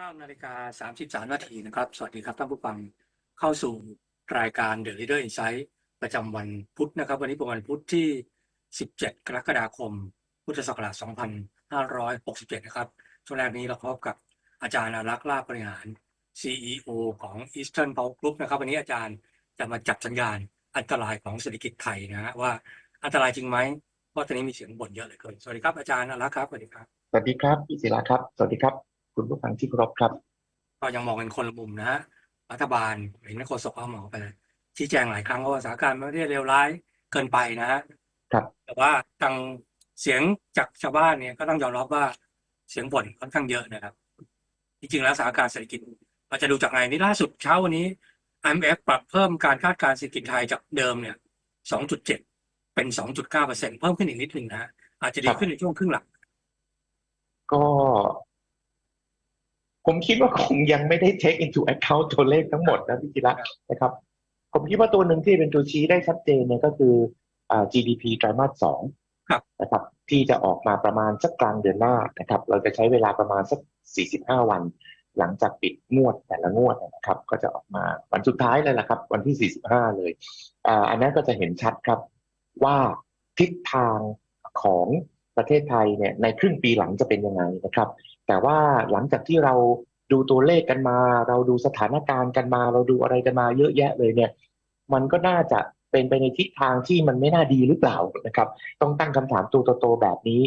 9นาฬิกา33 นาทีนะครับ สวัสดีครับท่านผู้ฟังเข้าสู่รายการ The Leader Insight ประจำวันพุธนะครับ วันนี้เป็นวันพุธที่ 17 กรกฎาคม พุทธศักราช2567 นะครับ ช่วงแรกนี้เราพบกับอาจารย์อารักษ์ลาภบริหาร CEO ของ Eastern Power Group นะครับ วันนี้อาจารย์จะมาจับสัญญาณอันตรายของเศรษฐกิจไทยนะฮะว่าอันตรายจริงไหมเพราะตอนนี้มีเสียงบ่นเยอะเหลยเกินสวัสดีครับอาจารย์อารักษ์ครับสวัสดีครับสวัสดีครับพี่ศิลาครับ สวัสดีครับ คุณผู้ฟังที่เคารพครับ ก็ยังมองกันคนละมุมนะฮะรัฐบาลเห็นนักโฆษกเอาหมอไปเลยชี้แจงหลายครั้งว่าสถานการณ์ไม่ได้เลวร้ายเกินไปนะฮะครับแต่ว่าทางเสียงจากชาวบ้านเนี่ยก็ต้องยอมรับว่าเสียงบ่นค่อนข้างเยอะนะครับ จริงๆแล้วสถานการณ์เศรษฐกิจเราจะดูจากไงนี่ล่าสุดเช้าวันนี้ IMF ปรับเพิ่มการคาดการณ์เศรษฐกิจไทยจากเดิมเนี่ย 2.7 เป็น 2.9เปอร์เซ็นต์เพิ่มขึ้นอีกนิดหนึ่งนะฮะอาจจะดีขึ้นในช่วงครึ่งหลัง ก็ ผมคิดว่าคงยังไม่ได้ take into account ตัวเลขทั้งหมดนะพี่ศิลานะครับ ผมคิดว่าตัวหนึ่งที่เป็นตัวชี้ได้ชัดเจนเนี่ยก็คืออ่า GDP ไตรมาสสองครับนะครับที่จะออกมาประมาณสักกลางเดือนหน้านะครับ เราจะใช้เวลาประมาณสัก 45 วัน หลังจากปิดงวดแต่ละงวดนะครับ ก็จะออกมาวันสุดท้ายเลยแหละครับ วันที่ 45 เลยอ่าอันนั้นก็จะเห็นชัดครับว่าทิศทางของประเทศไทยเนี่ยในครึ่งปีหลังจะเป็นยังไงนะครับ แต่ว่าหลังจากที่เราดูตัวเลขกันมา เราดูสถานการณ์กันมา เราดูอะไรกันมาเยอะแยะเลยเนี่ย มันก็น่าจะเป็นไปในทิศทางที่มันไม่น่าดีหรือเปล่านะครับ ต้องตั้งคำถามตัวโตๆแบบนี้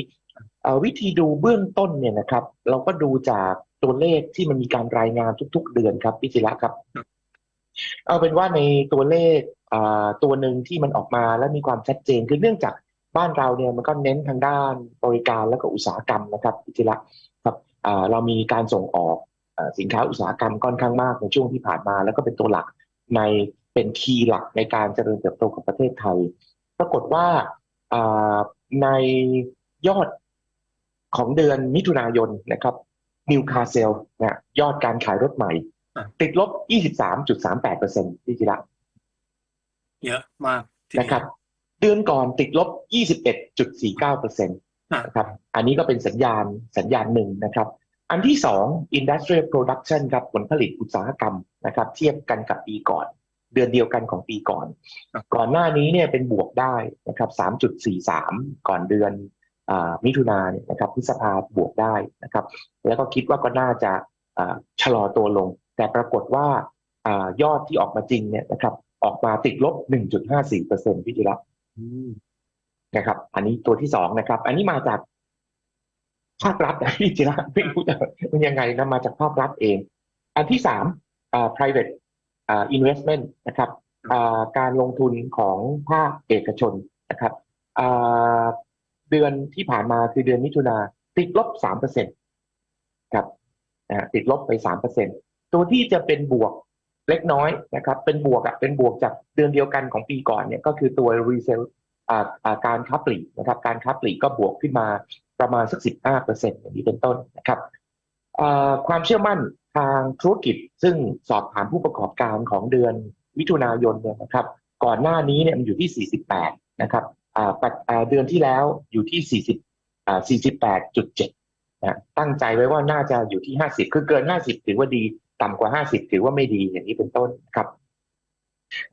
เอ่อวิธีดูเบื้องต้นเนี่ยนะครับ เราก็ดูจากตัวเลขที่มันมีการรายงานทุก ๆ เดือนครับพิจิระครับ เอาเป็นว่าในตัวเลขอ่าตัวหนึ่งที่มันออกมาและมีความชัดเจนคือเนื่องจากบ้านเราเนี่ยมันก็เน้นทางด้านบริการแล้วก็อุตสาหกรรมนะครับพิจิระครับอ่า เรามีการส่งออกอ่าสินค้าอุตสาหกรรมค่อนข้างมากในช่วงที่ผ่านมา แล้วก็เป็นตัวหลักในเป็นคีย์หลักในการเจริญเติบโตของประเทศไทย ปรากฏว่าอ่าในยอดของเดือนมิถุนายนนะครับนิวคาเซลนะยอดการขายรถใหม่อะติดลบ 23.38เปอร์เซ็นต์พี่จิระเยอะมากทีเดียวนะครับ เดือนก่อนติดลบ 21.49เปอร์เซ็นต์อะ นะครับอันนี้ก็เป็นสัญญาณสัญญาณหนึ่งนะครับ อันที่สอง industrial production ครับผลผลิตอุตสาหกรรมนะครับเทียบกันกับปีก่อน เดือนเดียวกันของปีก่อนครับก่อนหน้านี้เนี่ยเป็นบวกได้นะครับ 3.43 ก่อนเดือนอ่ามิถุนาเนี่ยนะครับพฤษภาบวกได้นะครับ แล้วก็คิดว่าก็น่าจะอ่าชะลอตัวลง แต่ปรากฏว่าอายอดที่ออกมาจริงเนี่ยนะครับออกมาติดลบ 1.54เปอร์เซ็นต์พี่จิระอืม นะครับ อันนี้ตัวที่สองนะครับ อันนี้มาจากภาครัฐนะพี่จิระไม่รู้จะเป็นยังไงนะมาจากภาครัฐเอง อันที่สามอ่า private อ่า investment นะครับอ่าการลงทุนของภาคเอกชนนะครับอ่าเดือนที่ผ่านมาคือเดือนมิถุนาติดลบสามเปอร์เซ็นต์ครับอ่าติดลบไปสามเปอร์เซ็นต์ตัวที่จะเป็นบวกเล็กน้อยนะครับ เป็นบวกอะเป็นบวกจากเดือนเดียวกันของปีก่อนเนี่ยก็คือตัว resale การค้าปลีกนะครับการค้าปลีกก็บวกขึ้นมาประมาณสักสิบห้าเปอร์เซ็นต์อย่างนี้เป็นต้นนะครับอ่าความเชื่อมั่นทางธุรกิจซึ่งสอบถามผู้ประกอบการของเดือนมิถุนายนเนี่ยนะครับก่อนหน้านี้เนี่ยมันอยู่ที่ 48 นะครับอ่าปัจอ่าเดือนที่แล้วอยู่ที่ 40อ่า48.7นะตั้งใจไว้ว่าน่าจะอยู่ที่ 50 คือเกิน 50 ถือว่าดี ต่ำกว่า 50 ถือว่าไม่ดีอย่างนี้เป็นต้นครับ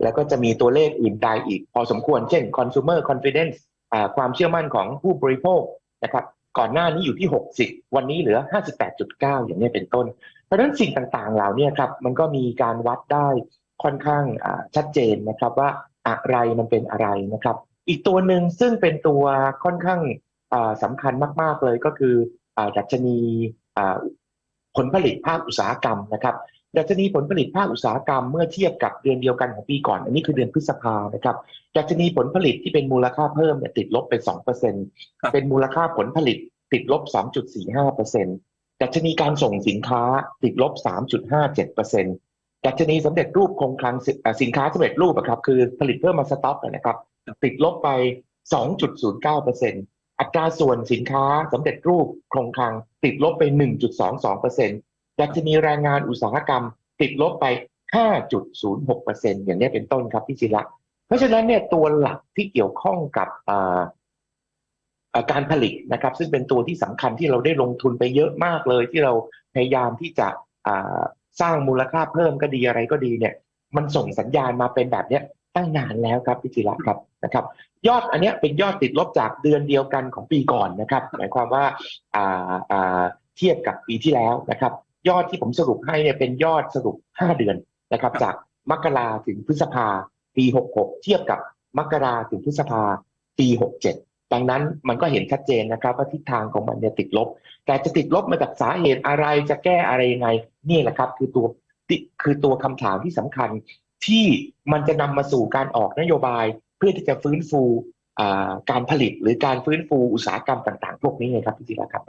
แล้วก็จะมีตัวเลขอื่นใดอีกพอสมควร เช่น consumer confidence ความเชื่อมั่นของผู้บริโภคนะครับก่อนหน้านี้อยู่ที่ 60 วันนี้เหลือ 58.9 อย่างนี้เป็นต้น เพราะฉะนั้นสิ่งต่างๆ เหล่านี้ครับมันก็มีการวัดได้ค่อนข้างชัดเจนนะครับว่าอะไรมันเป็นอะไรนะครับ อีกตัวหนึ่งซึ่งเป็นตัวค่อนข้างสำคัญมาก ๆเลยก็คืออดัชนีผลผลิตภาคอุตสาหกรรมนะครับ ดัชนีผลผลิตภาคอุตสาหกรรมเมื่อเทียบกับเดือนเดียวกันของปีก่อน อันนี้คือเดือนพฤษภานะครับดัชนีผลผลิตที่เป็นมูลค่าเพิ่มเนี่ยติดลบไป2%เปอร์เซ็นต์ครับเป็นมูลค่าผลผลิตติดลบ 2.45เปอร์เซ็นต์ดัชนีการส่งสินค้าติดลบ 3.57เปอร์เซ็นต์ดัชนีสำเร็จรูปคงคลังสิอ่าสินค้าสำเร็จรูปอะครับคือผลิตเพิ่มมาสต็อกนะครับ ติดลบไป 2.09เปอร์เซ็นต์อัตราส่วนสินค้าสำเร็จรูปคงคลังติดลบไป 1.22เปอร์เซ็นต์ ดัชนีแรงงานอุตสาหกรรม ติดลบไป 5.06เปอร์เซ็นต์อย่างนี้เป็นต้นครับพี่จิระเพราะฉะนั้นเนี่ยตัวหลักที่เกี่ยวข้องกับการผลิตนะครับ ซึ่งเป็นตัวที่สำคัญที่เราได้ลงทุนไปเยอะมากเลย ที่เราพยายามที่จะสร้างมูลค่าเพิ่มก็ดีอะไรก็ดีเนี่ย มันส่งสัญญาณมาเป็นแบบเนี้ยตั้งนานแล้วครับพี่จิระครับนะครับ ยอดอันนี้เป็นยอดติดลบจากเดือนเดียวกันของปีก่อนนะครับ หมายความว่าเทียบกับปีที่แล้วนะครับ ยอดที่ผมสรุปให้เนี่ยเป็นยอดสรุป 5 เดือนนะครับ จากมกราถึงพฤษภาปี 66 เทียบกับมกราถึงพฤษภาปี 67 ดังนั้นมันก็เห็นชัดเจนนะครับ ว่าทิศทางของมันเนี่ยติดลบ แต่จะติดลบมาจากสาเหตุอะไรจะแก้อะไรยังไงนี่แหละครับ คือตัวติคือตัวคำถามที่สำคัญที่มันจะนำมาสู่การออกนโยบาย เพื่อที่จะฟื้นฟูอ่าการผลิตหรือการฟื้นฟูอุตสาหกรรมต่าง ๆ พวกนี้ไงครับพี่จิระครับ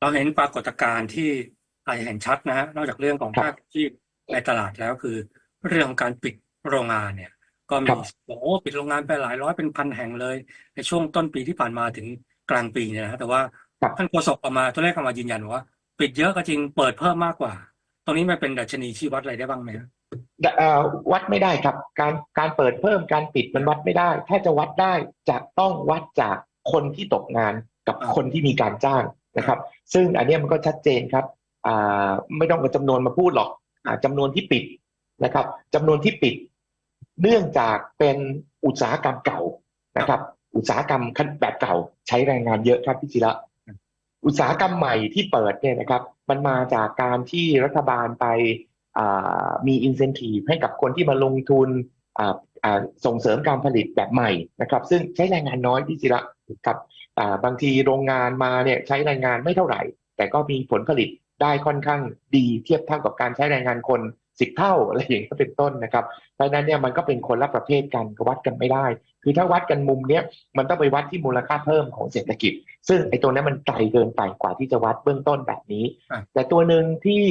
เราเห็นปรากฏการณ์ที่ อาจจะเห็นชัดนะฮะนอกจากเรื่องของครับภาคอาชีพในตลาดแล้วคือ เรื่องของการปิดโรงงานเนี่ย ก็มีครับบอกโอ้ปิดโรงงานไปหลายร้อยเป็นพันแห่งเลย ในช่วงต้นปีที่ผ่านมาถึงกลางปีเนี่ยนะฮะแต่ว่าครับท่านโฆษกออกมาตัวเลขออกมายืนยันว่า ปิดเยอะก็จริงเปิดเพิ่มมากกว่า ตรงนี้มันเป็นดัชนีชี้วัดอะไรได้บ้างไหมฮะเอ่อวัดไม่ได้ครับ การการเปิดเพิ่มการปิดมันวัดไม่ได้ ถ้าจะวัดได้จะต้องวัดจากคนที่ตกงานกับคนที่มีการจ้างนะครับ ซึ่งอันเนี้ยมันก็ชัดเจนครับอ่า ไม่ต้องกับจำนวนมาพูดหรอกอ่าจำนวนที่ปิดนะครับจำนวนที่ปิด เนื่องจากเป็นอุตสาหกรรมเก่านะครับ อุตสาหกรรมแบบเก่าใช้แรงงานเยอะครับพี่จิระ อุตสาหกรรมใหม่ที่เปิดเนี่ยนะครับ มันมาจากการที่รัฐบาลไปอ่ามีอินเซนティブให้กับคนที่มาลงทุนอ่าอ่าส่งเสริมการผลิตแบบใหม่นะครับ ซึ่งใช้แรงงานน้อยพี่จิระครับอ่าบางทีโรงงานมาเนี่ยใช้แรงงานไม่เท่าไหร่ แต่ก็มีผลผลิต ได้ค่อนข้างดีเทียบเท่ากับการใช้แรงงานคนสิบเท่าอะไรอย่างนี้ยเป็นต้นนะครับเพราะฉะนั้นเนี่ยมันก็เป็นคนละประเภทกันก็วัดกันไม่ได้ คือถ้าวัดกันมุมเนี้ยมันต้องไปวัดที่มูลค่าเพิ่มของเศรษฐกิจ ซึ่งไอ้ตัวนั้นมันไกลเกินไปกว่าที่จะวัดเบื้องต้นแบบนี้อะแต่ตัวหนึ่งที่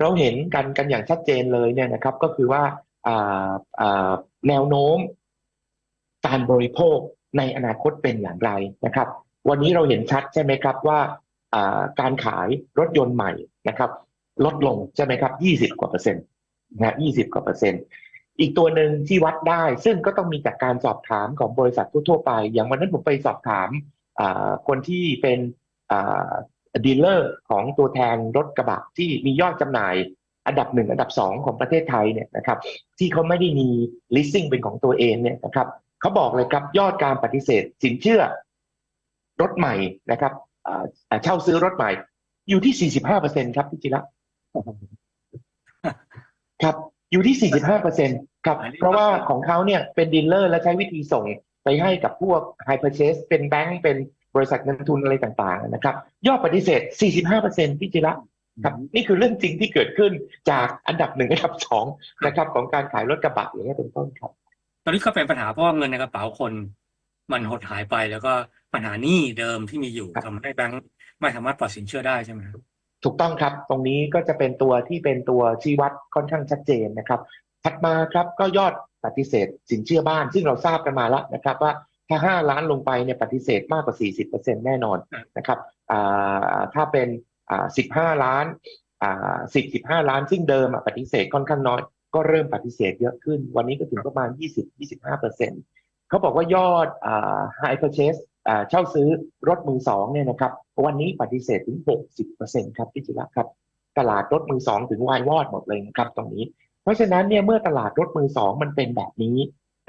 เราเห็นกันกันอย่างชัดเจนเลยเนี่ยนะครับ ก็คือว่าอ่าอ่าแนวโน้มการบริโภคในอนาคตเป็นอย่างไรนะครับ วันนี้เราเห็นชัดใช่ไหมครับว่าอ่า การขายรถยนต์ใหม่นะครับ ลดลงใช่ไหมครับยี่สิบกว่าเปอร์เซ็นต์นะยี่สิบกว่าเปอร์เซ็นต์อีกตัวหนึ่งที่วัดได้ซึ่งก็ต้องมีจากการสอบถามของบริษัททั่วไป อย่างวันนั้นผมไปสอบถามคนที่เป็นดีลเลอร์ของตัวแทนรถกระบะที่มียอดจำหน่ายอันดับหนึ่งอันดับสองของประเทศไทยเนี่ยนะครับที่เขาไม่ได้มี leasing เป็นของตัวเองเนี่ยนะครับเขาบอกเลยครับยอดการปฏิเสธสินเชื่อรถใหม่นะครับ เช่าซื้อรถใหม่ อยู่ที่ 45%ครับพี่จิระครับ อยู่ที่ 45%ครับ เพราะว่าของเขาเนี่ยเป็นดีลเลอร์และใช้วิธีส่งไปให้กับพวก High Purchase เป็นแบงก์เป็นบริษัทเงินทุนอะไรต่างๆนะครับ ยอดปฏิเสธ 45%พี่จิระครับนี่คือเรื่องจริงที่เกิดขึ้นจากอันดับหนึ่งอันดับสองนะครับ ของการขายรถกระบะอย่างนี้ยเป็นต้นครับ ตอนนี้ก็เป็นปัญหาเพราะว่าเงินในกระเป๋าคน มันหดหายไปแล้วก็ ปัญหาหนี้เดิมที่มีอยู่ครับทำให้แบงค์ไม่สามารถปล่อยสินเชื่อได้ใช่ไหมครับถูกต้องครับ ตรงนี้ก็จะเป็นตัวที่เป็นตัวชี้วัดค่อนข้างชัดเจนนะครับถัดมาครับก็ยอดปฏิเสธสินเชื่อบ้าน ซึ่งเราทราบกันมาแล้วนะครับว่าถ้า 5 ล้านลงไปเนี่ยปฏิเสธมากกว่า 40%แน่นอนนะครับอ่าถ้าเป็นอ่า15 ล้านอ่า10 15 ล้านซึ่งเดิมอะปฏิเสธค่อนข้างน้อย ก็เริ่มปฏิเสธเยอะขึ้น วันนี้ก็ถึงประมาณ 20-25%เขาบอกว่ายอดอ่า high purchase อ่า เช่าซื้อรถมือสองเนี่ยนะครับ วันนี้ปฏิเสธถึง 60%ครับพี่จิระครับ ตลาดรถมือสองถึงวายวอดหมดเลยนะครับตรงนี้ เพราะฉะนั้นเนี่ยเมื่อตลาดรถมือสองมันเป็นแบบนี้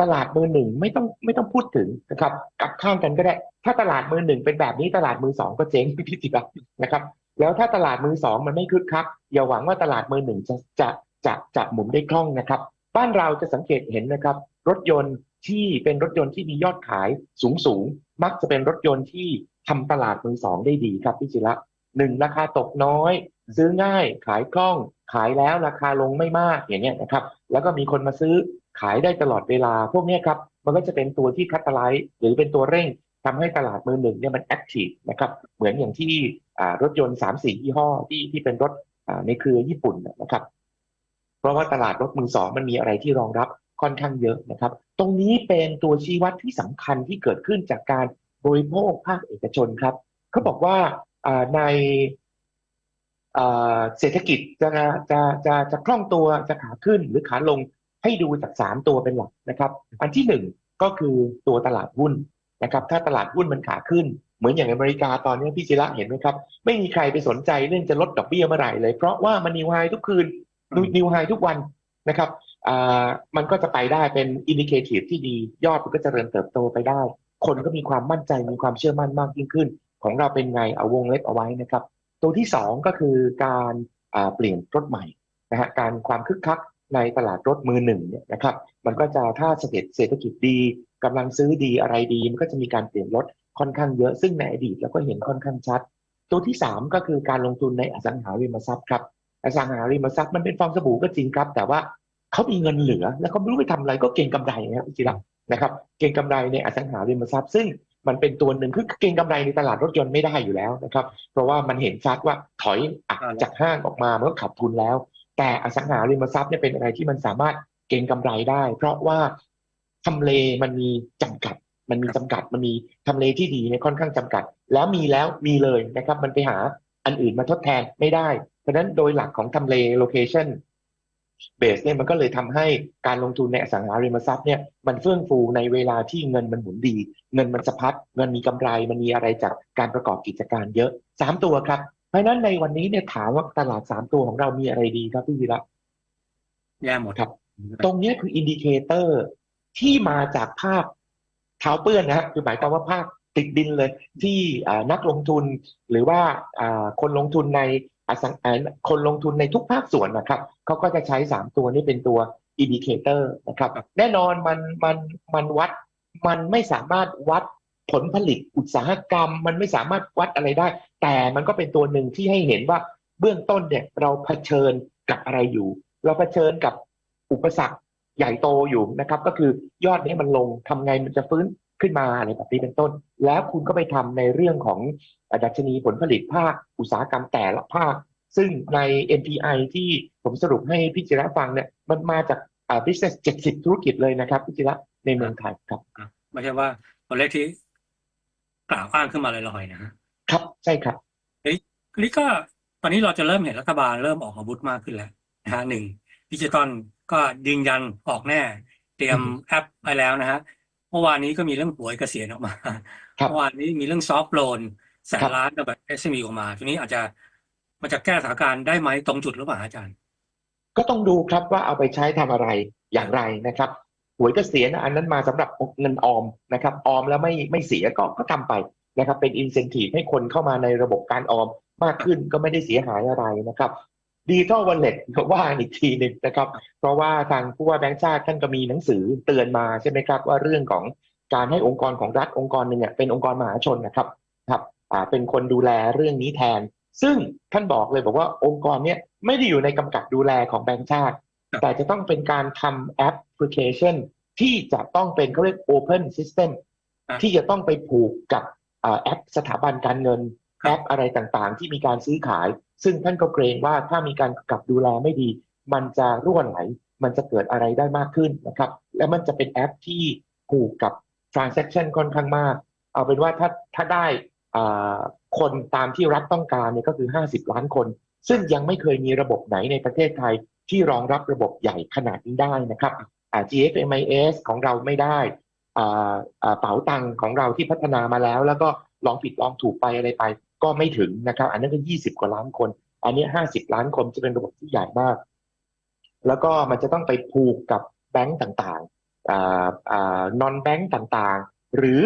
ตลาดมือหนึ่งไม่ต้องไม่ต้องพูดถึงนะครับกลับข้างกันก็ได้ ถ้าตลาดมือหนึ่งเป็นแบบนี้ตลาดมือสองก็เจ๊งพี่จิระนะครับ แล้วถ้าตลาดมือสองมันไม่คึกคักอย่าหวังว่าตลาดมือหนึ่งจะจะจะจะหมุนได้คล่องนะครับ บ้านเราจะสังเกตเห็นนะครับ รถยนต์ ที่เป็นรถยนต์ที่มียอดขายสูงสูงมักจะเป็นรถยนต์ที่ทำตลาดมือสองได้ดีครับพี่จิระหนึ่งราคาตกน้อย ซื้อง่าย ขายคล่อง ขายแล้วราคาลงไม่มากอย่างเงี้ยนะครับ แล้วก็มีคนมาซื้อขายได้ตลอดเวลา พวกนี้ครับมันก็จะเป็นตัวที่คัตไลท์หรือเป็นตัวเร่งทำให้ตลาดมือหนึ่งเนี่ยมันแอคทีฟนะครับเหมือนอย่างที่รถยนต์สามสี่ยี่ห้อที่ที่เป็นรถในเครือญี่ปุ่นนะครับ เพราะว่าตลาดรถมือสองมันมีอะไรที่รองรับ ค่อนข้างเยอะนะครับ ตรงนี้เป็นตัวชี้วัดที่สำคัญที่เกิดขึ้นจากการบริโภคภาคเอกชนครับเขาบอกว่าในเศรษฐกิจจะจะจะจะคล่องตัวจะขาขึ้นหรือขาลงให้ดูจากสามตัวเป็นหลักนะครับ อันที่หนึ่งก็คือตัวตลาดหุ้นนะครับ ถ้าตลาดหุ้นมันขาขึ้น เหมือนอย่างอเมริกาตอนนี้พี่จิระเห็นไหมครับ ไม่มีใครไปสนใจเรื่องจะลดดอกเบี้ยเมื่อไหร่เลย เพราะว่ามันนิวไฮทุกคืนนิวไฮทุกวันนะครับ มันก็จะไปได้เป็นอินดิเคทีฟที่ดียอดมันก็จเจริญเติบโตไปได้ คนก็มีความมั่นใจมีความเชื่อมั่นมากยิ่งขึ้น ของเราเป็นไงเอาวงเล็บเอาไว้นะครับ ตัวที่สองก็คือการอ่าเปลี่ยนรถใหม่นะฮะการความคึกคักในตลาดรถมือหนึ่งเนี่ยนะครับมันก็จะถ้าเศรษฐเศรษฐกิจดีกำลังซื้อดีอะไรดี มันก็จะมีการเปลี่ยนรถค่อนข้างเยอะซึ่งในอดีตเราก็เห็นค่อนข้างชัด ตัวที่สามก็คือการลงทุนในอสังหาริมทรัพย์ครับอสังหาริมทรัพย์มันเป็นฟองสบู่ก็จริงครับ แต่ว่า เขามีเงินเหลือ แล้วเขาไม่รู้ไปทำอะไรก็เก็งกำไรนะครับพี่จิรันะครับ เก็งกำไรในอสังหาริมทรัพย์ซึ่งมันเป็นตัวหนึ่งคือเก็งกำไรในตลาดรถยนต์ไม่ได้อยู่แล้วนะครับ เพราะว่ามันเห็นชัดว่าถอยอะจากห้างออกมามันก็ขาดทุนแล้ว แต่อสังหาริมทรัพย์เนี่ยเป็นอะไรที่มันสามารถเก็งกำไรได้ เพราะว่าทำเลมันมีจำกัด มันมีจำกัดมันมีทำเลที่ดีเนี่ยค่อนข้างจำกัด แล้วมีแล้วมีเลยนะครับ มันไปหาอันอื่นมาทดแทนไม่ได้ เพราะฉะนั้นโดยหลักของทำเลโลเคชัน เบสเนี่ยมันก็เลยทำให้การลงทุนในอสังหาริมทรัพย์เนี่ยมันเฟื่องฟูในเวลาที่เงินมันหมุนดี เงินมันสะพัดเงินมีกำไรมันมีอะไรจากการประกอบกิจการเยอะสามตัวครับ เพราะฉะนั้นในวันนี้เนี่ยถามว่าตลาดสามตัวของเรามีอะไรดีครับพี่วีระแย่หมดครับ ตรงเนี้ยคืออินดิเคเตอร์ที่มาจากภาพเท้าเปื้อนนะฮะคือหมายความว่าภาพติดดินเลยที่อ่านักลงทุนหรือว่าอ่าคนลงทุนใน อสังอ่าคนลงทุนในทุกภาคส่วนนะครับเขาก็จะใช้สามตัวนี้เป็นตัวอินดิเคเตอร์นะครับครับแน่นอนมันมันมันวัดมันไม่สามารถวัดผลผลิตอุตสาหกรรม มันไม่สามารถวัดอะไรได้ แต่มันก็เป็นตัวหนึ่งที่ให้เห็นว่าเบื้องต้นเนี่ยเราเผชิญกับอะไรอยู่ เราเผชิญกับอุปสรรคใหญ่โตอยู่นะครับ ก็คือยอดนี้มันลงทำไงมันจะฟื้น ขึ้นมาอะไรแบบนี้เป็นต้น แล้วคุณก็ไปทำในเรื่องของดัชนีผลผลิตภาคอุตสาหกรรมแต่ละภาค ซึ่งใน NPI ที่ผมสรุปให้พี่จิระฟังเนี่ยมันมาจากอ่า business 70 ธุรกิจเลยนะครับพี่จิระในเมืองไทยครับไม่ใช่ว่าตัวเลขที่กล่าวอ้างขึ้นมาลอยๆนะฮะครับใช่ครับนี่ก็ตอนนี้เราจะเริ่มเห็นรัฐบาลเริ่มออกอาวุธมากขึ้นแล้วนะฮะหนึ่งดิจิตอลก็ยืนยันออกแน่ เตรียมอืมแอปไปแล้วนะฮะ เมื่อวานนี้ก็มีเรื่องหวยเกษียณออกมา ครับ เมื่อวานนี้มีเรื่องซอฟต์โลนแส ครั น บ ล้านกับแบบ SME ออกมา ทีนี้อาจจะมันจะแก้สถานการณ์ได้ไหมตรงจุดหรือเปล่าอาจารย์ ก็ต้องดูครับว่าเอาไปใช้ทำอะไรอย่างไรนะครับหวยเกษียณอันนั้นมาสำหรับเงินออมนะครับ ออมแล้วไม่ไม่เสียก็ก็ทำไปนะครับ เป็นอินเซนティブให้คนเข้ามาในระบบการออมมากขึ้นก็ไม่ได้เสียหายอะไรนะครับ ดิจิทัลวอลเล็ตว่าอีกทีหนึ่งนะครับ เพราะว่าทางผู้ว่าแบงค์ชาติท่านก็มีหนังสือเตือนมาใช่ไหมครับว่าเรื่องของการให้องค์กรของรัฐองค์กรหนึ่งอะเป็นองค์กรมหาชนนะครับครับอ่าเป็นคนดูแลเรื่องนี้แทน ซึ่งท่านบอกเลยบอกว่าองค์กรเนี้ยไม่ได้อยู่ในกำกับดูแลของแบงก์ชาติครับแต่จะต้องเป็นการทำแอปพลิเคชันที่จะต้องเป็นเขาเรียก Open System อะที่จะต้องไปผูกกับอ่าแอปสถาบันการเงินครับแอปอะไรต่างๆ ที่มีการซื้อขาย ซึ่งท่านก็เกรงว่าถ้ามีการกำกับดูแลไม่ดี มันจะร่วไหล มันจะเกิดอะไรได้มากขึ้นนะครับ และมันจะเป็นแอปที่ผูกกับ transaction ค่อนข้างมาก เอาเป็นว่าถ้าถ้าได้คนตามที่รัฐต้องการเนี่ยก็คือ 50 ล้านคน ซึ่งยังไม่เคยมีระบบไหนในประเทศไทยที่รองรับระบบใหญ่ขนาดนี้ได้นะครับ GFMIS ของเราไม่ได้เป๋าตังของเราที่พัฒนามาแล้ว แล้วก็ลองผิดลองถูกไปอะไรไป ก็ไม่ถึงนะครับ อันนั้นก็ 20 กว่าล้านคน อันนี้ 50 ล้านคนจะเป็นระบบที่ใหญ่มาก แล้วก็มันจะต้องไปผูกกับแบงก์ต่างๆนอนแบงก์ต่างๆ หรือ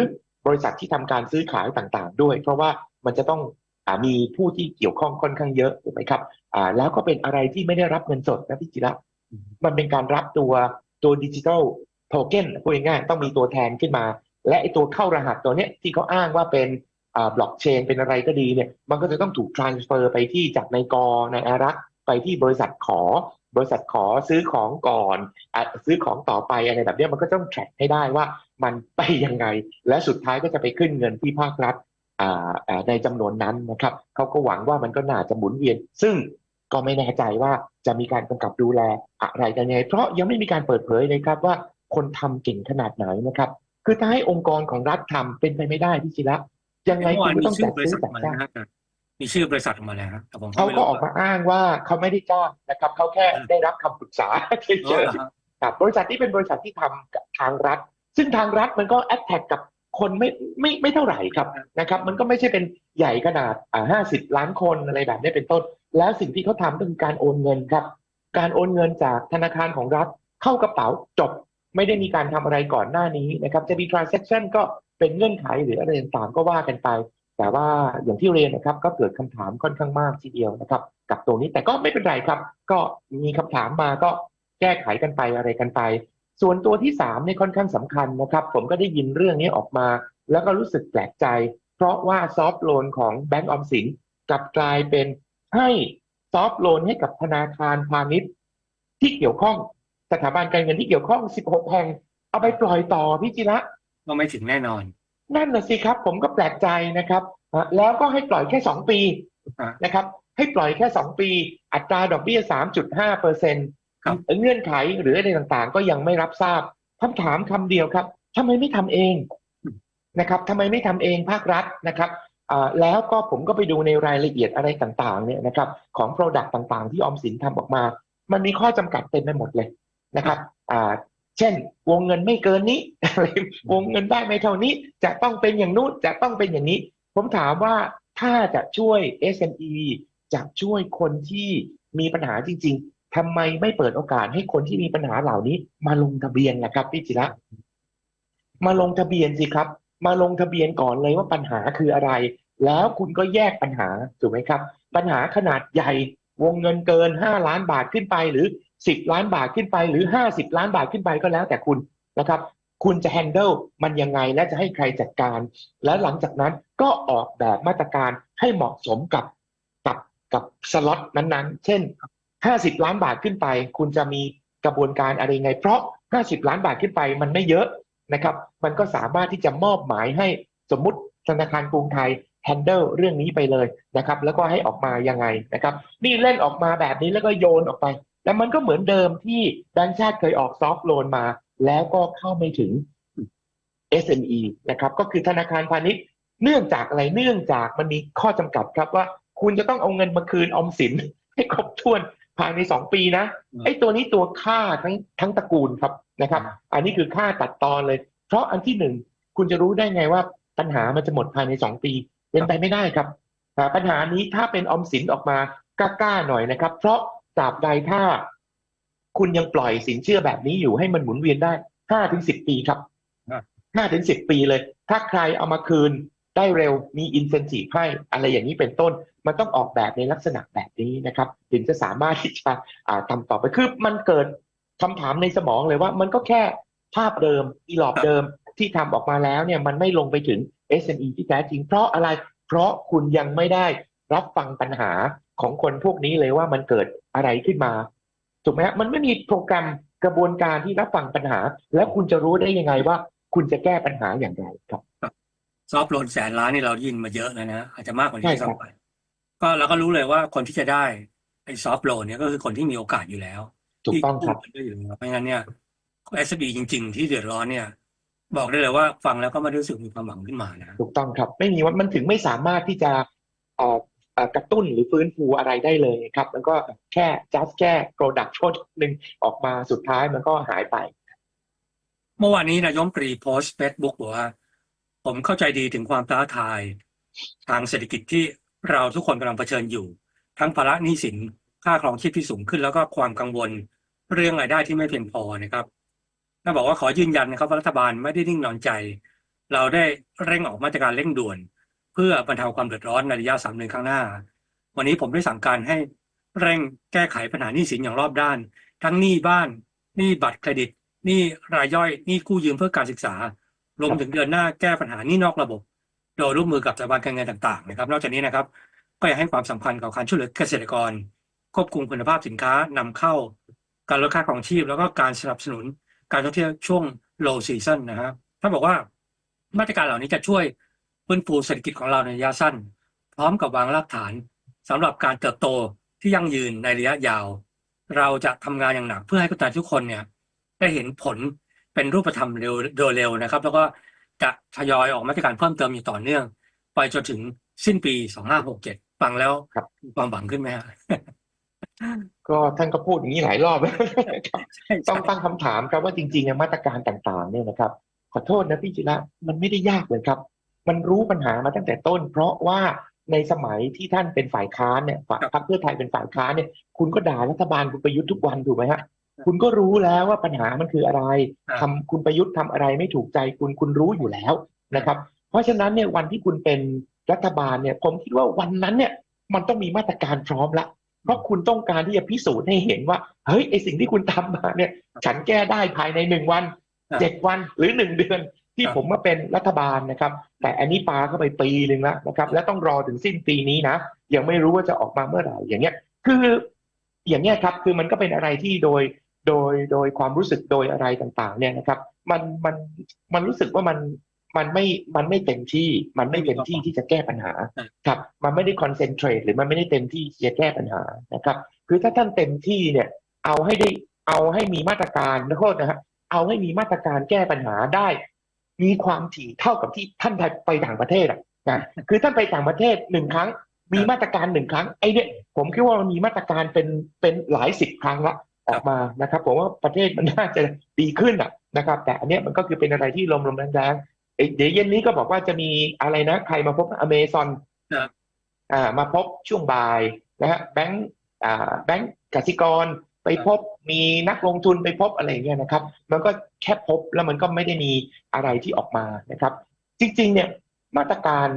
บริษัทที่ทำการซื้อขายต่างๆ ด้วย เพราะว่ามันจะต้องอมีผู้ที่เกี่ยวข้องค่อนข้างเยอะถูกไหมครับแล้วก็เป็นอะไรที่ไม่ได้รับเงินสดนะพี่จิระมันเป็นการรับตัวตัวดิจิทัลโทเค็นพูดง่ายๆต้องมีตัวแทนขึ้นมา และไอตัวเข้ารหัสตัวเนี้ยที่เขาอ้างว่าเป็น บล็อกเชนเป็นอะไรก็ดีเนี่ยมันก็จะต้องถูก transfer ไปที่จากในกในอารักไปที่บริษัทขอบริษัทขอซื้อของก่อนอซื้อของต่อไปอะไรแบบนี้มันก็ต้องแทร็กให้ได้ว่ามันไปยังไง และสุดท้ายก็จะไปขึ้นเงินที่ภาครัฐอ่าในจำนวนนั้นนะครับเขาก็หวังว่ามันก็น่าจะหมุนเวียน ซึ่งก็ไม่แน่ใจว่าจะมีการกำกับดูแลอะไรกันยังไง เพราะยังไม่มีการเปิดเผยเลยครับว่าคนทำเก่งขนาดไหนนะครับ คือถ้าให้องค์กรของรัฐทำเป็นไปไม่ได้พี่ศิระ ยังไงเมื่อคุวาณนก็มีต้องชื่จัอดบริซื้อษัทจัดออกมาจ้างแล้วนะมีชื่อบริษัทออกมาแล้วครับแต่ผมเขาไม่ก็รู้ออกมาอ้างว่าเขาไม่ได้จ้างนะครับเขาแค่ได้รับคำปรึกษาเฉอ๋อยเหรอฮะๆครับบริษัทที่เป็นบริษัทที่ทำกับทางรัฐ ซึ่งทางรัฐมันก็แอดแท็กกับคนไม่ไม่ไม่เท่าไหร่ครับนะครับ มันก็ไม่ใช่เป็นใหญ่ขนาดอ่าห้าสิบล้านคนอะไรแบบนี้เป็นต้น แล้วสิ่งที่เขาทำก็คือการโอนเงินครับ การโอนเงินจากธนาคารของรัฐเข้ากระเป๋าจบ ไม่ได้มีการทำอะไรก่อนหน้านี้นะครับจะมี transaction ก็ เป็นเงื่อนไขหรืออะไรต่างๆก็ว่ากันไป แต่ว่าอย่างที่เรียนนะครับ ก็เกิดคำถามค่อนข้างมากทีเดียวนะครับ กับตรงนี้แต่ก็ไม่เป็นไรครับ ก็มีคำถามมาก็แก้ไขกันไปอะไรกันไป ส่วนตัวที่สามเนี่ยค่อนข้างสำคัญนะครับ ผมก็ได้ยินเรื่องนี้ออกมา แล้วก็รู้สึกแปลกใจ เพราะว่าซอฟ t ์โลนของแบงก์ออมสินกลับกลายเป็นให้ซอฟ t ์โลนให้กับธนาคารพาณิชย์ ที่เกี่ยวข้องสถาบันการเงินที่เกี่ยวข้อง 16 แห่ง เอาไปปล่อยต่อพี่จิระ ก็ไม่ถึงแน่นอน นั่นน่ะสิครับ ผมก็แปลกใจนะครับอะแล้วก็ให้ปล่อยแค่2ปีอะนะครับ ให้ปล่อยแค่2ปี อัตราดอกเบี้ย3.5เปอร์เซ็นต์ครับเงื่อนไขหรืออะไรต่างๆ ก็ยังไม่รับทราบคำถามคำเดียวครับทำไมไม่ทำเองนะครับทำไมไม่ทำเองภาครัฐนะครับอ่าแล้วก็ผมก็ไปดูในรายละเอียดอะไรต่างๆเนี่ยนะครับของ Product ต่างๆ ที่ออมสินทำออกมา มันมีข้อจำกัดเต็มไปหมดเลยนะครับอ่า เช่น วงเงินไม่เกินนี้ วงเงินได้ไม่เท่านี้ จะต้องเป็นอย่างนู้นจะต้องเป็นอย่างนี้ ผมถามว่าถ้าจะช่วย SME จะช่วยคนที่มีปัญหาจริง ๆทำไมไม่เปิดโอกาสให้คนที่มีปัญหาเหล่านี้ มาลงทะเบียนล่ะครับพี่จิระมาลงทะเบียนสิครับ มาลงทะเบียนก่อนเลยว่าปัญหาคืออะไร แล้วคุณก็แยกปัญหาถูกไหมครับ ปัญหาขนาดใหญ่วงเงินเกิน 5 ล้านบาทขึ้นไป หรือ 10 ล้านบาทขึ้นไปหรือ 50 ล้านบาทขึ้นไปก็แล้วแต่คุณนะครับ คุณจะ handle มันยังไงและจะให้ใครจัดการ แล้วหลังจากนั้นก็ออกแบบมาตรการให้เหมาะสมกับกับกับสล็อตนั้นๆ เช่น 50 ล้านบาทขึ้นไป คุณจะมีกระบวนการอะไรไง เพราะ 50 ล้านบาทขึ้นไปมันไม่เยอะนะครับ มันก็สามารถที่จะมอบหมายให้สมมุติธนาคารกรุงไทย handle เรื่องนี้ไปเลยนะครับ แล้วก็ให้ออกมายังไงนะครับ นี่เล่นออกมาแบบนี้แล้วก็โยนออกไป แล้วมันก็เหมือนเดิมที่แบงก์ชาติเคยออกซอฟท์โลนมา แล้วก็เข้าไม่ถึง SME นะครับ ก็คือธนาคารพาณิชย์เนื่องจากอะไรเนื่องจากมันมีข้อจำกัดครับว่า คุณจะต้องเอาเงินมาคืนออมสิน ให้ครบถ้วนภายในสองปีนะอืมไอ้ตัวนี้ตัวค่าทั้งทั้งตระกูลครับนะครับ อันนี้คือค่าตัดตอนเลย เพราะอันที่หนึ่งคุณจะรู้ได้ไงว่าปัญหามันจะหมดภายในสองปี เป็นไปไม่ได้ครับอ่าปัญหานี้ถ้าเป็นออมสินออกมากล้าๆหน่อยนะครับ เพราะ ตราบใดถ้า คุณยังปล่อยสินเชื่อแบบนี้อยู่ให้มันหมุนเวียนได้ห้าถึงสิบปีครับ อ่ะ ห้าถึงสิบปีเลย ถ้าใครเอามาคืนได้เร็วมีอินเซนティブให้อะไรอย่างนี้เป็นต้น มันต้องออกแบบในลักษณะแบบนี้นะครับ ถึงจะสามารถที่จะอ่าทำต่อไปคือมันเกิดคำถามในสมองเลยว่า มันก็แค่ภาพเดิมอีหลอบเดิมที่ทำออกมาแล้วเนี่ยมันไม่ลงไปถึง SME ที่แท้จริง เพราะอะไร เพราะคุณยังไม่ได้รับฟังปัญหา ของคนพวกนี้เลยว่ามันเกิดอะไรขึ้นมาถูกไหมฮะมันไม่มีโปรแกรมกระบวนการที่รับฟังปัญหา แล้วคุณจะรู้ได้ยังไงว่า คุณจะแก้ปัญหาอย่างไรครับ ซอฟต์โลนแสนล้านนี่เราได้ยินมาเยอะแล้วนะอาจจะมากกว่านี้ใช่ด้วยครับซ้ำไปก็เราก็รู้เลยว่าคนที่จะได้ไอ้ซอฟต์โลนเนี่ยก็คือคนที่มีโอกาสอยู่แล้วถูกต้องครับที่กู้เงินได้อยู่แล้วเพราะงั้นเนี่ย SB จริง ๆ ที่เดือดร้อนเนี่ย บอกได้เลยว่าฟังแล้วก็ไม่รู้สึกมีความหวังขึ้นมานะถูกต้องครับ ไม่มีว่ามันถึงไม่สามารถที่จะเอ่อเอ่อ กระตุ้นหรือฟื้นฟูอะไรได้เลยครับ มันก็แค่ just แค่ product โชดหนึ่งออกมาสุดท้ายมันก็หายไป เมื่อวานนี้นายมนตรีโพสต์เฟซบุ๊กบอกว่า ผมเข้าใจดีถึงความท้าทาย ทางเศรษฐกิจที่เราทุกคนกำลังเผชิญอยู่ ทั้งภาระหนี้สินค่าครองชีพที่สูงขึ้นแล้วก็ความกังวลเรื่องรายได้ที่ไม่เพียงพอนะครับและบอกว่าขอยืนยันนะครับว่ารัฐบาลไม่ได้นิ่งนอนใจ เราได้เร่งออกมาตรการเร่งด่วน เพื่อบรรเทาความเดือดร้อนในระยะสามเดือนข้างหน้า วันนี้ผมได้สั่งการให้เร่งแก้ไขปัญหาหนี้สินอย่างรอบด้าน ทั้งหนี้บ้านหนี้บัตรเครดิตหนี้รายย่อยหนี้กู้ยืมเพื่อการศึกษารวมถึงเดือนหน้าแก้ปัญหาหนี้นอกระบบ โดยร่วมมือกับสถาบันการเงินต่างๆนะครับ นอกจากนี้นะครับ ก็ยังให้ความสำคัญกับการช่วยเหลือเกษตรกร ควบคุมคุณภาพสินค้านำเข้า การลดค่าครองชีพ แล้วก็การสนับสนุน การท่องเที่ยวช่วง low season นะครับท่าบอกว่ามาตรการเหล่านี้จะช่วย ฟื้นฟูเศรษฐกิจของเราในระยะสั้น พร้อมกับวางรากฐานสำหรับการเติบโตที่ยั่งยืนในระยะยาว เราจะทำงานอย่างหนักเพื่อให้คนไทยทุกคนเนี่ยได้เห็นผลเป็นรูปธรรมเร็วโดยเร็วนะครับ แล้วก็จะทยอยออกมาตรการเพิ่มเติมอย่างต่อเนื่อง ไปจนถึงสิ้นปี 2567 ฟังแล้วครับมีความหวังขึ้นไหมฮะก็ท่านก็พูดอย่างนี้หลายรอบแล้วครับใช่ต้องตั้งคำถามครับว่าจริงๆเนี่ยมาตรการต่างๆ เนี่ยนะครับ ขอโทษนะพี่จิระมันไม่ได้ยากเลยครับ มันรู้ปัญหามาตั้งแต่ต้น เพราะว่าในสมัยที่ท่านเป็นฝ่ายค้านเนี่ยฝ่ายพรรคเพื่อไทยเป็นฝ่ายค้านเนี่ย คุณก็ด่ารัฐบาลคุณประยุทธ์ทุกวันถูกไหมฮะคุณก็รู้แล้วว่าปัญหามันคืออะไรครับทำคุณประยุทธ์ทำอะไรไม่ถูกใจคุณคุณรู้อยู่แล้วนะครับ เพราะฉะนั้นเนี่ยวันที่คุณเป็นรัฐบาลเนี่ย ผมคิดว่าวันนั้นเนี่ย มันต้องมีมาตรการพร้อมละเพราะคุณต้องการที่จะพิสูจน์ให้เห็นว่าเฮ้ยไอสิ่งที่คุณทำมาเนี่ย ฉันแก้ได้ภายในหนึ่งวันครับเจ็ดวันหรือหนึ่งเดือน ที่ครับผมมาเป็นรัฐบาลนะครับ แต่อันนี้ปาเข้าไปปีหนึ่งแล้วนะครับ และต้องรอถึงสิ้นปีนี้นะยังไม่รู้ว่าจะออกมาเมื่อไหร่อย่างเงี้ย คืออย่างเงี้ยครับคือมันก็เป็นอะไรที่โดยโดยโดยความรู้สึกโดยอะไรต่างๆ เนี่ยนะครับ มันมันมันรู้สึกว่ามันมันไม่มันไม่เต็มที่มันไม่เต็มที่ที่จะแก้ปัญหาครับ มันไม่ได้คอนเซนเทรตหรือมันไม่ได้เต็มที่ที่จะแก้ปัญหานะครับ คือถ้าท่านเต็มที่เนี่ย เอาให้ได้เอาให้มีมาตรการนะโทษนะฮะเอาให้มีมาตรการแก้ปัญหาได้ มีความถี่เท่ากับที่ท่านไปต่างประเทศอะนะคือท่านไปต่างประเทศหนึ่งครั้ง มีมาตรการหนึ่งครั้งไอ้เนี่ยผมคิดว่ามันมีมาตรการเป็นเป็นหลายสิบครั้งละออกมานะครับผมว่าประเทศมันน่าจะดีขึ้นอะนะครับ แต่อันเนี้ยมันก็คือเป็นอะไรที่ลมลมแรงๆเอ้ยเดี๋ยวเย็นนี้ก็บอกว่าจะมีอะไรนะ ใครมาพบอเมซอนครับอ่ามาพบช่วงบ่ายนะฮะแบงก์อ่าแบงก์กสิกร ไปพบมีนักลงทุนไปพบอะไรเงี้ยนะครับ มันก็แค่พบแล้วมันก็ไม่ได้มีอะไรที่ออกมานะครับ จริงๆเนี่ยมาตรการ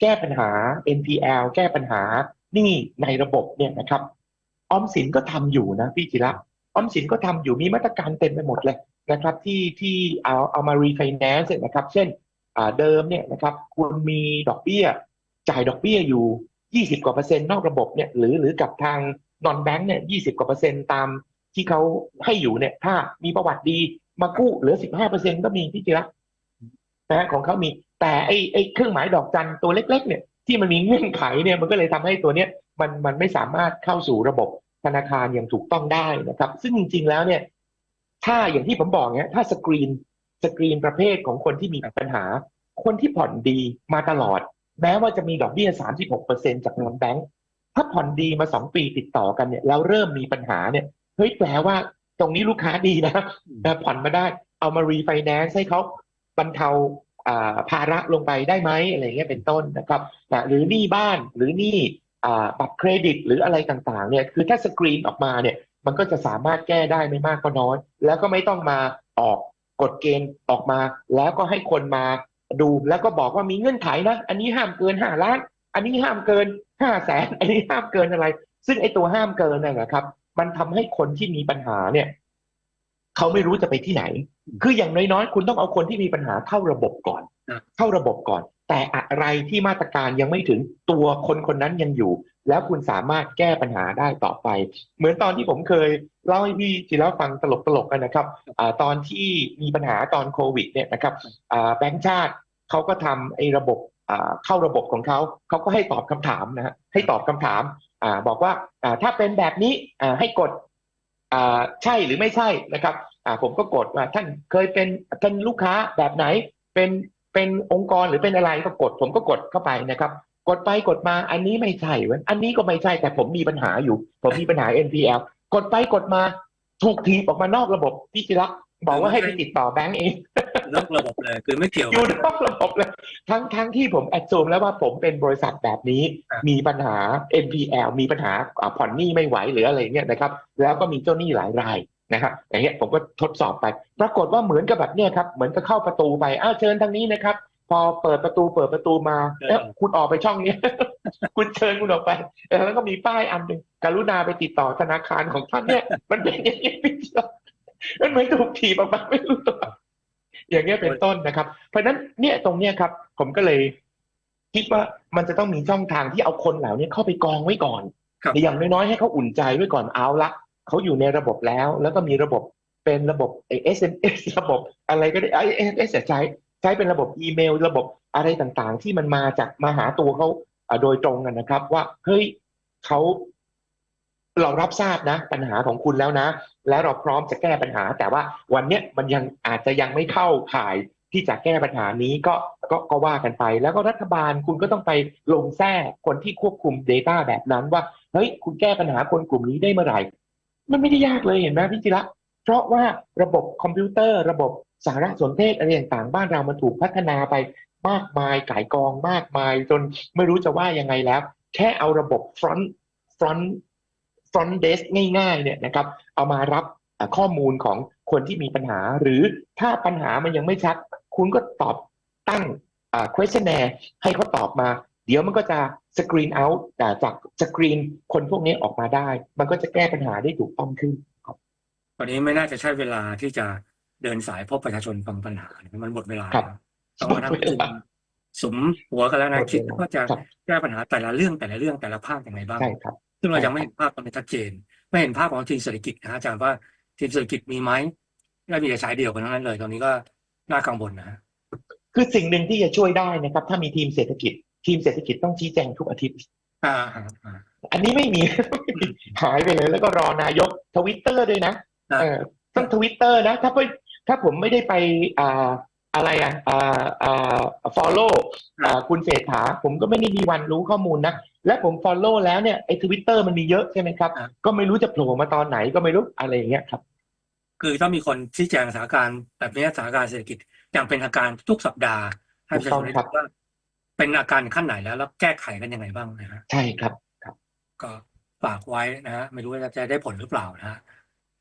แก้ปัญหา NPL แก้ปัญหานี่ในระบบเนี่ยนะครับออมสินก็ทำอยู่นะพี่จิระออมสินก็ทำอยู่มีมาตรการเต็มไปหมดเลยนะครับ ที่ที่เอาเอามา refinance เนี่ยนะครับ เช่นเดิมเนี่ยนะครับคุณมีดอกเบี้ย จ่ายดอกเบี้ยอยู่ 20 กว่าเปอร์เซ็นต์นอกระบบเนี่ยหรือหรือกับทาง นอนแบงก์เนี่ย20กว่าเปอร์เซ็นต์ตามที่เขาให้อยู่เนี่ย ถ้ามีประวัติดีมากู้เหลือ15เปอร์เซ็นต์ก็มีพี่จิระนะของเขามีแต่ไอ้ไอ้เครื่องหมายดอกจันตัวเล็ก ๆ เนี่ยที่มันมีเงื่อนไขเนี่ยมันก็เลยทำให้ตัวเนี้ยมันมันไม่สามารถเข้าสู่ระบบธนาคารอย่างถูกต้องได้นะครับ ซึ่งจริง ๆ แล้วเนี่ย ถ้าอย่างที่ผมบอกเนี่ยถ้าสกรีนสกรีนประเภทของคนที่มีปัญหา คนที่ผ่อนดีมาตลอด แม้ว่าจะมีดอกเบี้ย 36%จากนอนแบงก์ ถ้าผ่อนดีมา2ปีติดต่อกันเนี่ยแล้วเริ่มมีปัญหาเนี่ยเฮ้ยแปลว่าตรงนี้ลูกค้าดีนะแต่ผ่อนมาได้เอามารีไฟแนนซ์ให้เขาบรรเทาอ่าภาระลงไปได้ไหมอะไรเงี้ยเป็นต้นนะครับนะหรือหนี้บ้านหรือหนี้อ่าบัตรเครดิตหรืออะไรต่างๆเนี่ยคือถ้าสกรีนออกมาเนี่ยมันก็จะสามารถแก้ได้ไม่มากก็น้อย แล้วก็ไม่ต้องมาออกกฎเกณฑ์ออกมา แล้วก็ให้คนมาดูแล้วก็บอกว่ามีเงื่อนไขนะ อันนี้ห้ามเกินห้าล้าน อันนี้ห้ามเกินห้าแสนอันนี้ห้ามเกินอะไร ซึ่งไอ้ตัวห้ามเกินน่ะนะครับ มันทำให้คนที่มีปัญหาเนี่ยเขาไม่รู้จะไปที่ไหน คืออย่างน้อยๆ คุณต้องเอาคนที่มีปัญหาเข้าระบบก่อนครับเข้าระบบก่อน แต่อะไรที่มาตรการยังไม่ถึงตัวคนคนนั้นยังอยู่ แล้วคุณสามารถแก้ปัญหาได้ต่อไป เหมือนตอนที่ผมเคยเล่าให้พี่จิแล้วฟังตลกๆกันนะครับอาตอนที่มีปัญหาตอนโควิดเนี่ยนะครับอ่าแบงก์ชาติเขาก็ทำไอ้ระบบอ่า เข้าระบบของเขาเขาก็ให้ตอบคำถามนะฮะให้ตอบคำถามอบอกว่าถ้าเป็นแบบนี้ให้กดใช่หรือไม่ใช่นะครับผมก็กดว่าท่านเคยเป็นท่านลูกค้าแบบไหนเป็นเป็นองค์กรหรือเป็นอะไรก็กด ผมก็กดเข้าไปนะครับ กดไปกดมาอันนี้ไม่ใช่เว้ยอันนี้ก็ไม่ใช่แต่ผมมีปัญหาอยู่ ผมมีปัญหา NPL กดไปกดมาถูกทีบออกมานอกระบบพี่จิระ บอกว่าให้ไปติดต่อแบงก์เองนอกระบบเลยคือไม่เกี่ยวอยู่นอกระบบเลย ทั้งทั้งที่ผมแอดซูมแล้วว่าผมเป็นบริษัทแบบนี้ครับมีปัญหา NPL มีปัญหาอ่าผ่อนหนี้ไม่ไหวหรืออะไรเงี้ยนะครับ แล้วก็มีเจ้าหนี้หลายรายนะครับอย่างเงี้ยผมก็ทดสอบไป ปรากฏว่าเหมือนกับแบบเนี้ยครับเหมือนกับเข้าประตูไปอ้าวเชิญทางนี้นะครับ พอเปิดประตูเปิดประตูมาเอ๊ะคุณออกไปช่องเนี้ยคุณเชิญคุณออกไปเออแล้วก็มีป้ายอันหนึ่งกรุณาไปติดต่อธนาคารของท่านเนี่ยมันเป็นอย่างนี้พี่เจ้า มันเหมือนถูกถีบออกมาไม่รู้ตัวอย่างเงี้ยเป็นต้นนะครับ เพราะฉะนั้นเนี่ยตรงเนี้ยครับ ผมก็เลยคิดว่ามันจะต้องมีช่องทางที่เอาคนเหล่านี้เข้าไปกองไว้ก่อนครับอย่างน้อยๆให้เขาอุ่นใจไว้ก่อนเอาละเขาอยู่ในระบบแล้ว แล้วก็มีระบบเป็นระบบไอ้ SMS ระบบอะไรก็ได้ไอ้ SMS ใช้ใช้เป็นระบบอีเมล ระบบอะไรต่างๆ ที่มันมาจากมาหาตัวเขาอ่าโดยตรงกันนะครับ ว่าเฮ้ยเขา เรารับทราบนะปัญหาของคุณแล้วนะ และเราพร้อมจะแก้ปัญหา แต่ว่าวันเนี้ยมันยังอาจจะยังไม่เข้าข่ายที่จะแก้ปัญหานี้ก็ก็ก็ว่ากันไป แล้วก็รัฐบาลคุณก็ต้องไปลงแท้คนที่ควบคุม Data แบบนั้นว่าเฮ้ยคุณแก้ปัญหาคนกลุ่มนี้ได้เมื่อไหร่ มันไม่ได้ยากเลยเห็นไหมพี่จิระเพราะว่าระบบคอมพิวเตอร์ระบบสารสนเทศอะไรต่างๆบ้านเรามันถูกพัฒนาไปมากมายก่ายกองมากมาย จนไม่รู้จะว่ายังไงแล้ว แค่เอาระบบ front front front desk ง่ายๆเนี่ยนะครับเอามารับเอ่อข้อมูลของคนที่มีปัญหา หรือถ้าปัญหามันยังไม่ชัด คุณก็ตอบตั้งอ่า questionnaire ให้เขาตอบมา เดี๋ยวมันก็จะ screen out อ่าจาก screen คนพวกนี้ออกมาได้ มันก็จะแก้ปัญหาได้ถูกต้องขึ้นตอนนี้ไม่น่าจะใช่เวลาที่จะเดินสายพบประชาชนฟังปัญหา มันหมดเวลาครับแล้วต้องมานั่งประชุมสมหัวกันแล้วนะคิดว่าจะครับแก้ปัญหาแต่ละเรื่องแต่ละเรื่องแต่ละภาคอย่างไรบ้างใช่ครับ ซึ่งเราใช่ยังไม่เห็นภาพตอนนี้ชัดเจน ไม่เห็นภาพของทีมเศรษฐกิจนะฮะอาจารย์ว่าทีมเศรษฐกิจมีไหมและมีแต่ฉายเดี่ยวกันทั้งนั้นเลย ตอนนี้ก็น่ากังวลนะฮะคือสิ่งหนึ่งที่จะช่วยได้นะครับ ถ้ามีทีมเศรษฐกิจ ทีมเศรษฐกิจต้องชี้แจงทุกอาทิตย์อ่าอ่าอ่าอันนี้ไม่มีหายไปเลยแล้วก็รอนายกทวิตเตอร์ด้วยนะอ่าเออต้องทวิตเตอร์นะ ถ้าไปถ้าผมไม่ได้ไปอ่า อะไรอะอ่าอ่า follow อ่าคุณเศรษฐาผมก็ไม่ได้มีวันรู้ข้อมูลนะ และผม follow แล้วเนี่ยไอ้ทวิตเตอร์มันมีเยอะใช่ไหมครับ ก็ไม่รู้จะโผล่มาตอนไหนก็ไม่รู้อะไรอย่างเงี้ยครับ คือต้องมีคนชี้แจงสถานการณ์แบบนี้สถานการณ์เศรษฐกิจอย่างเป็นทางการทุกสัปดาห์ให้ประชาชนได้ถูกต้องครับรู้ว่าเป็นอาการขั้นไหนแล้วแล้วแก้ไขกันยังไงบ้างนะฮะใช่ครับก็ฝากไว้นะฮะไม่รู้ว่าจะได้ผลหรือเปล่านะฮะ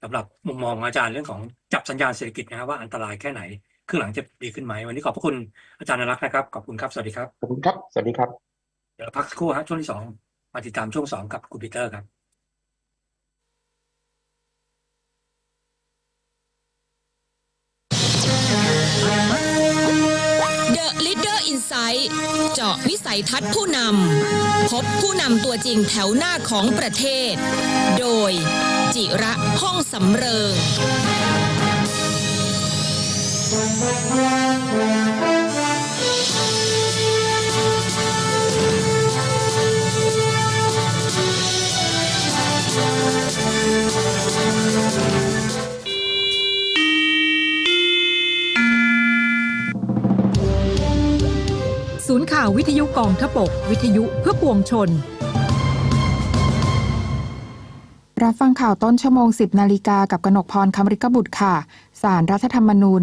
สำหรับมุมมองของอาจารย์เรื่องของจับสัญญาณเศรษฐกิจนะฮะว่าอันตรายแค่ไหน ครึ่งหลังจะดีขึ้นไหม วันนี้ขอบพระคุณอาจารย์นรักษ์นะครับ ขอบคุณครับ สวัสดีครับ ขอบคุณครับ สวัสดีครับ เดี๋ยวพักสักครู่ฮะช่วงที่สองมาติดตามช่วงสองกับคุณปีเตอร์ครับ The Leader Insight เจาะวิสัยทัศน์ผู้นำพบผู้นำตัวจริงแถวหน้าของประเทศ โดย จิระห้องสำเริง ศูนย์ข่าววิทยุกองทพบก วิทยุเพื่อปวงชน รับฟังข่าวต้นชั่วโมง 10 นาฬิกากับกนกพรคำริกบุตรค่ะ สารรัฐธรรมนูญ